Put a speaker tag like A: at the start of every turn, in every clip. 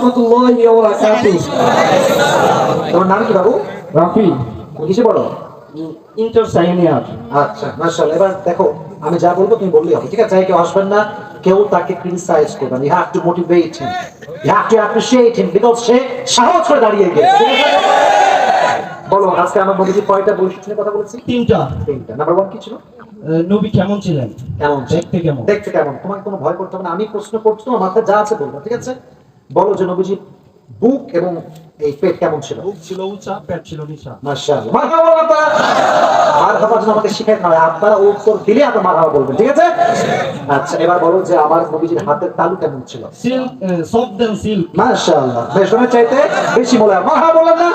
A: রহমতুল্লাহি ওয়া বারাকাতুহু।
B: তোমার নাম কি বাবু?
A: রাফি।
B: কিসে পড়ো?
A: ইন্টার
B: আচ্ছা মাশাআল্লাহ। এবার দেখো আমি যা বলব তুমি বললেই হবে ঠিক আছে? কেউ আসবেন না কেউ তাকে ক্রিটিসাইজ করবেন you have to motivate him you have to appreciate him because সে সাহস করে দাঁড়িয়ে গেছে। বলো আজকে আমার মধ্যে কয়টা বৈশিষ্ট্য কথা বলেছি?
A: তিনটা।
B: তিনটা। নাম্বার ওয়ান কি ছিল?
A: নবী কেমন ছিলেন?
B: কেমন
A: দেখতে কেমন?
B: দেখতে কেমন? তোমাকে কোনো ভয় করতে হবে না। আমি প্রশ্ন করছি তোমার মাথায় যা আছে বলব ঠিক আছে? বলো যে নবীজি বুক এবং এই পেট কেমন ছিল?
A: বুক ছিল উঁচা পেট ছিল নিচা।
B: মাশাআল্লাহ। মারহাবা আপনারা মারহাবা যেন আমাকে শিখাইতে হবে আপনারা উত্তর দিলে আপনারা মারহাবা বলবেন ঠিক আছে? আচ্ছা এবার বলো যে আমার নবীজির হাতের তালু কেমন ছিল?
A: সিল্ক সফট দেন সিল্ক
B: মাশাআল্লাহ। বেসনের চাইতে বেশি বলে মারহাবা বলেন না।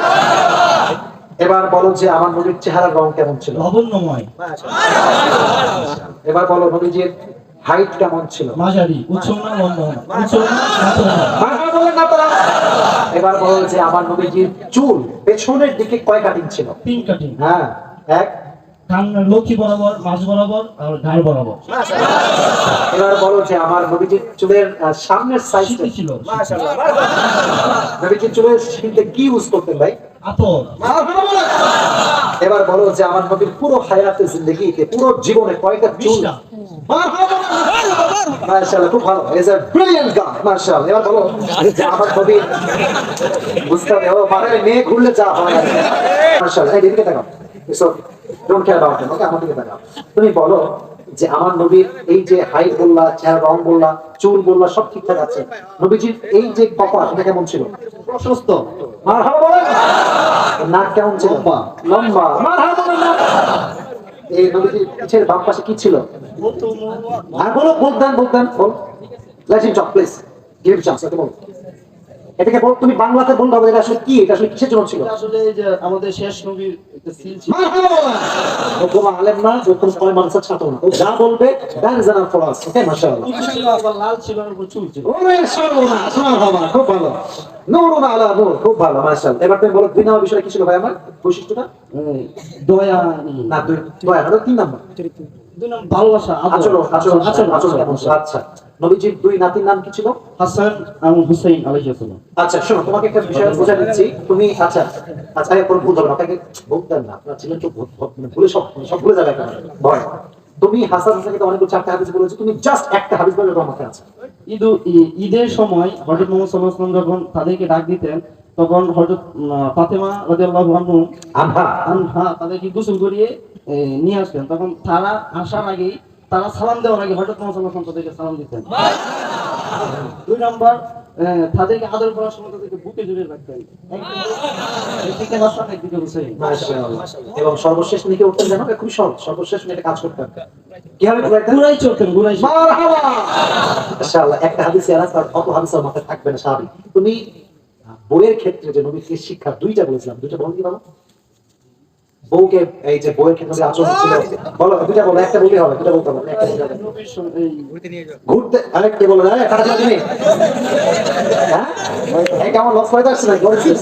B: এবার বলো যে আমার নবীর চেহারার রং কেমন ছিল?
A: লাবণ্যময়।
B: এবার বলো নবীজির হাইট কেমন ছিল।
A: মাঝারি উচ্চ না লম্বা উচ্চ না
B: বলেন আপনারা এবার বলো যে আমার নবীজির চুল পেছনের দিকে কয় কাটিং ছিল?
A: তিন কাটিং
B: হ্যাঁ এক।
A: কান লক্ষ্মী বরাবর মাঝ বরাবর আর ঘাড় বরাবর।
B: এবার বলো যে আমার নবীজির চুলের সামনের সাইজ
A: শীতে ছিল
B: নবীজির চুলের কি ইউজ করতেন ভাই?
A: আতর।
B: এবার বলো যে আমার নবীর পুরো হায়াতে জিন্দগিতে পুরো জীবনে কয়টা চুল
A: বিশটা।
B: খুব ভালো। ইজ আ ব্রিলিয়ান্ট গান মাশাআল্লাহ। এবার বলো আমার নবীর বুঝতে হবে। ও মেয়ে ঘুরলে যা হয় মাশাআল্লাহ এই দিকে তাকাও so don't care about okay আমার দিকে তাকাও তুমি বলো যে আমার নবীর এই যে হাইট বললা চেহারা রং বললা চুল বললা সব ঠিকঠাক আছে। নবীজির এই যে কপাল এটা কেমন ছিল?
A: প্রশস্ত।
B: মারহাবা বলেন? নাক কেমন ছিল?
A: লম্বা।
B: মারহাবা বলেন এই নদীটির পিছের বাম পাশে কি ছিল? আর বলো বলতেন বলতেন বল। Let him talk please give chance okay বল। এটাকে বল তুমি বাংলাতে বলতে হবে এটা আসলে কি? এটা আসলে কিসের জন্য ছিল?
A: আসলে এই যে আমাদের শেষ নবীর একটা সিল ছিল।
B: মারহাবা বলেন ও আলেম না কোনো মানুষের ছাত্র না। ও যা বলবে that is enough for us okay মাশাআল্লাহ।
A: ছিল আবার লাল ছিল আর চুল ছিল।
B: ওরে সর্বনাশ! মারহাবা খুব ভালো। নূরুন আলা নূর খুব ভালো মাশাআল্লাহ। এবার তুমি বলো দুই নম্বর বিষয় কি ছিল ভাই আমার? বৈশিষ্ট্যটা?
A: দয়া
B: না দয়া না তিন নম্বর।
A: নম্বর ভালোবাসা
B: আচরণ আচরণ আচরণ আচরণ
A: আচরণ,
B: কেমন ছিল? আচ্ছা। নবীজির দুই নাতির নাম কি ছিল?
A: হাসান এবং হুসাইন আলাইহিস
B: আচ্ছা শোনো তোমাকে একটা বিষয় বোঝা দিচ্ছি। তুমি আচ্ছা আচ্ছা আগে ভুল হবে আপনাকে বলতেন না। আপনার ছিলেন তো ভূত- ভূত- মানে ভুলে সব সব ভুলে যাবে একটা ভয়। তুমি হাসান হাসানকে তো অনেকগুলো চারটা হাদিস বলেছ তুমি জাস্ট একটা হাদিস বলে তোমার মাথায় আছে।
A: ঈদ ঈদের সময় হযরত মুহাম্মদ সাল্লাল্লাহু আলাইহি যখন তাদেরকে ডাক দিতেন তখন হযরত ফাতেমা রাদিয়াল্লাহু আনহু। আনহা তাদেরকে গোসল করিয়ে নিয়ে আসতেন তখন তারা আসার আগেই তারা সালাম দেওয়ার আগে মুহাম্মদ সাল্লাল্লাহু তাদেরকে সালাম দিতেন। দুই নম্বর তাদেরকে আদর করার সময় তাদেরকে বুকে জড়িয়ে রাখতেন। একদিকে- একদিকে হাসান একদিকে হুসাইন
B: এবং সর্বশেষ উঠতেন এটা খুবই সহজ। সর্বশেষ কাজ করতে হবে কীভাবে ঘুরাইতেন
A: গুড়াই চলতেন গুড়াই
B: মারহাবা! মাশাআল্লাহ একটা হাদিস আর আছে অত হাদিস মাথায় থাকবে না স্বাভাবিক। তুমি বইয়ের ক্ষেত্রে যে নবীর শিক্ষা দুইটা বলেছিলাম। দুইটা বল কি বাবা? বউকে এই যে বইয়ের ক্ষেত্রে যে আচরণ ছিল বলো দুইটা বলো একটা বলতে হবে দুইটা বলতে হবে একটা বলতে হবে
A: নবীর সঙ্গে এই
B: ঘুরতে আরেকটা বলো না কাটা যাবে তুমি হ্যাঁ এই কেমন লস হয়ে যাচ্ছে না বলছিস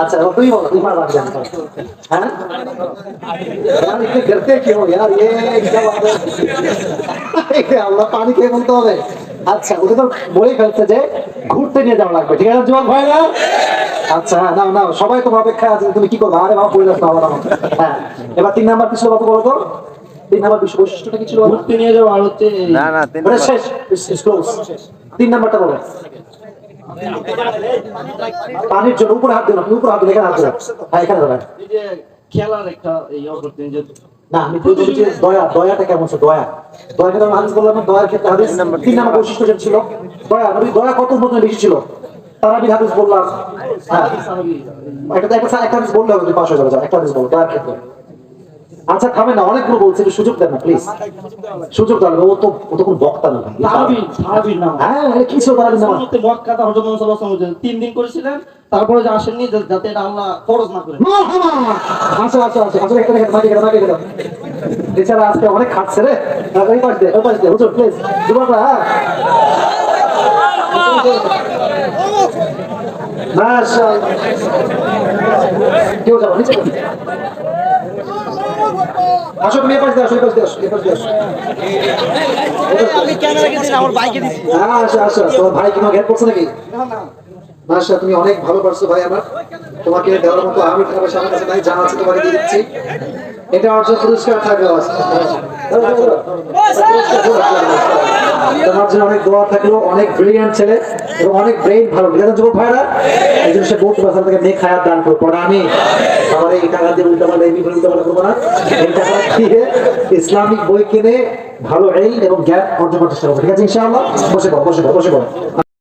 B: আচ্ছা এবার তুই বলো তুই পারবা জান হ্যাঁ यार इतने डरते क्यों यार ये क्या बात है আল্লাহ পানি খেয়ে বলতে হবে আচ্ছা ওটা তো বলেই ফেলছে যে ঘুরতে নিয়ে যাওয়া লাগবে ঠিক আছে যুবক ভাইরা আচ্ছা হ্যাঁ নাও নাও সবাই তোমার অপেক্ষা আছে তুমি কি করবে? আরে বাবা বাবা হ্যাঁ এবার তিন নাম্বার কিছু বাবা বলো তো। তিন নাম্বার বিশ্ব বৈশিষ্ট্যটা কি ছিল? বাবা
A: ঘুরতে নিয়ে আর হচ্ছে
C: না না তিন নম্বর।
B: শেষ তিন নাম্বারটা বলো। পানির জন্য উপরে হাত দিও না, উপরে হাত দিও, এখানে হাত দিও। হ্যাঁ এখানে
A: যে খেলার একটা ইয়ে করতেন যে
B: না আমি যে দয়া দয়াটা কেমন ছিল? দয়া। দয়াকে আমি হাদিস বললাম দয়ার ক্ষেত্রে হাদিস তিন নাম্বার বৈশিষ্ট্য ছিল দয়া নবী দয়া কত মধ্যে বেশি ছিল? তারাবির হাদিস বললাম। হ্যাঁ। একটা একটা একটা হাদিস বললে হবে পাশ হয়ে যাবে একটা হাদিস বলো দয়ার ক্ষেত্রে। আচ্ছা খাবে না অনেকগুলো বলছে একটু সুযোগ দেন না প্লিজ সুযোগ দেন ও তো ও তো কোনো বক্তা না হ্যাঁ কি ছিল তারাবির নাম?
A: সুন্নতে মুআক্কাদা হযরত মুহাম্মদ সাল্লাল্লাহু আলাইহি ওয়াসাল্লাম তিন দিন করেছিলেন তারপরে যে আসেননি যাতে এটা আল্লাহ ফরজ না করে।
B: মারহাবা! আসো, আসো, আসো, আসো, এখানে, এখানে, মাটি মাটি। এছাড়া আজকে অনেক খাটছে রে। হ্যাঁ, ওই পাশ দিয়ে, ওই পাশ দিয়ে, হুজুর, please, যুবকরা, হ্যাঁ। মাশাআল্লাহ। কেউ যাব, নিচে আসো তুমি এ দিয়ে আসো, এ দিয়ে আসো, এ দিয়ে আসো।
D: আমি ক্যামেরা দিন আমার বাইকে দিছি
B: হ্যাঁ, আসো, আসো। তোমার ভাই কি করছে নাকি? মাসা তুমি অনেক ভালো পারছ ভাই আমার তোমাকে দেওয়ার মতো আমি পয়সা আমার কাছে নাই জানা আছে তোমাকে দিয়ে দিচ্ছি এটা অর্জন পুরস্কার থাকবে। তোমার জন্য অনেক দোয়া থাকল, অনেক ছেলে এবং অনেক ব্রেইন ভালো। ঠিক আছে, যুবক ভাইরা এই সে বহুত থেকে নেক হায়াত দান করব আমি আমার এই টাকা দিয়ে উল্টা পাল্টা পাল্টা করব না। এই টাকা দিয়ে ইসলামিক বই কিনে ভালো এল এবং জ্ঞান অর্জন করতে চেষ্টা করব ঠিক আছে, ইনশাআল্লাহ? বসে বসে বসে